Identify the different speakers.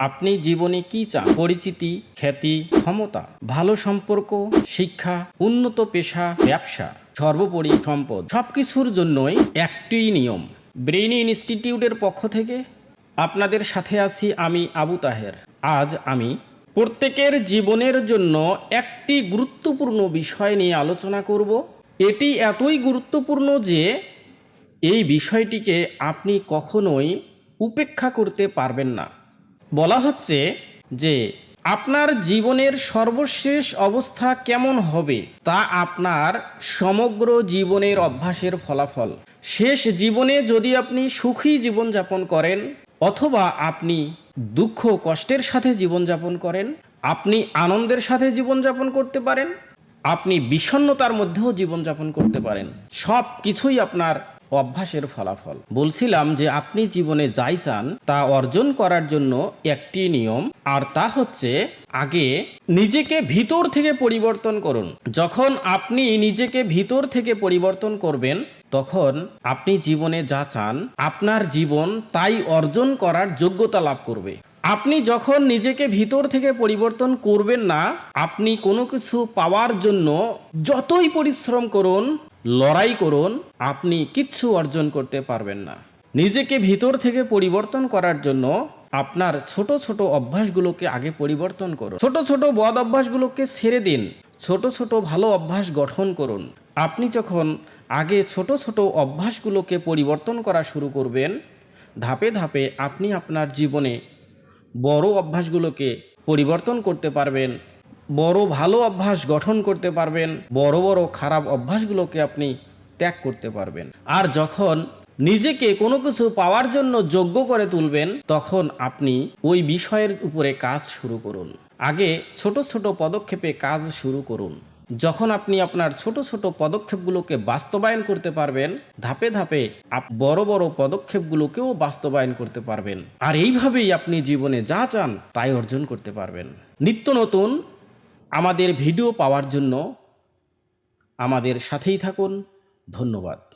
Speaker 1: আপনি জীবনে কি চান? পরিচিতি, খ্যাতি, ক্ষমতা, ভালো সম্পর্ক, শিক্ষা, উন্নত পেশা, ব্যবসা, সর্বোপরি সম্পদ, সবকিছুর জন্যই একটি নিয়ম। ব্রেইনি ইনস্টিটিউটের পক্ষ থেকে আপনাদের সাথে আছি আমি আবু তাহের। আজ আমি প্রত্যেকের জীবনের জন্য একটি গুরুত্বপূর্ণ বিষয় নিয়ে আলোচনা করব। এটি এতই গুরুত্বপূর্ণ যে এই বিষয়টিকে আপনি কখনোই উপেক্ষা করতে পারবেন না। বলা হচ্ছে যে, আপনার জীবনের সর্বশেষ অবস্থা কেমন হবে তা আপনার সমগ্র জীবনের অভ্যাসের ফলাফল। শেষ জীবনে যদি আপনি সুখী জীবনযাপন করেন অথবা আপনি দুঃখ কষ্টের সাথে জীবনযাপন করেন, আপনি আনন্দের সাথে জীবনযাপন করতে পারেন, আপনি বিষণ্ণতার মধ্যেও জীবনযাপন করতে পারেন। সব কিছুই আপনার অভ্যাসের ফলাফল। বলছিলাম যে আপনি জীবনে যাই চান, তা অর্জন করার জন্য একটি নিয়ম, আর তা হচ্ছে আগে নিজেকে ভিতর থেকে পরিবর্তন করুন। যখন আপনি নিজেকে ভিতর থেকে পরিবর্তন করবেন, তখন আপনি জীবনে যা চান, আপনার জীবন তাই অর্জন করার যোগ্যতা লাভ করবে। আপনি যখন নিজেকে ভিতর থেকে পরিবর্তন করবেন না, আপনি কোনো কিছু পাওয়ার জন্য যতই পরিশ্রম করুন লড়াই করুন, আপনি কিচ্ছু অর্জন করতে পারবেন না। নিজেকে ভিতর থেকে পরিবর্তন করার জন্য আপনার ছোট ছোট অভ্যাসগুলোকে আগে পরিবর্তন করুন। ছোট ছোট বদ অভ্যাসগুলোকে ছেড়ে দিন। ছোট ছোট ভালো অভ্যাস গঠন করুন। আপনি যখন আগে ছোট ছোট অভ্যাসগুলোকে পরিবর্তন করা শুরু করবেন, ধাপে ধাপে আপনি আপনার জীবনে বড় অভ্যাসগুলোকে পরিবর্তন করতে পারবেন। বড় ভালো অভ্যাস গঠন করতে পারবেন, বড় বড় খারাপ অভ্যাসগুলোকে আপনি ত্যাগ করতে পারবেন। আর যখন নিজেকে কোনো কিছু পাওয়ার জন্য যোগ্য করে তুলবেন, তখন আপনি ওই বিষয়ের উপরে কাজ শুরু করুন। আগে ছোট ছোট পদক্ষেপে কাজ শুরু করুন। যখন আপনি আপনার ছোট ছোট পদক্ষেপগুলোকে বাস্তবায়ন করতে পারবেন, ধাপে ধাপে বড় বড় পদক্ষেপগুলোকেও বাস্তবায়ন করতে পারবেন। আর এইভাবেই আপনি জীবনে যা চান, তাই অর্জন করতে পারবেন। নিত্য নতুন আমাদের ভিডিও পাওয়ার জন্য আমাদের সাথেই থাকুন। ধন্যবাদ।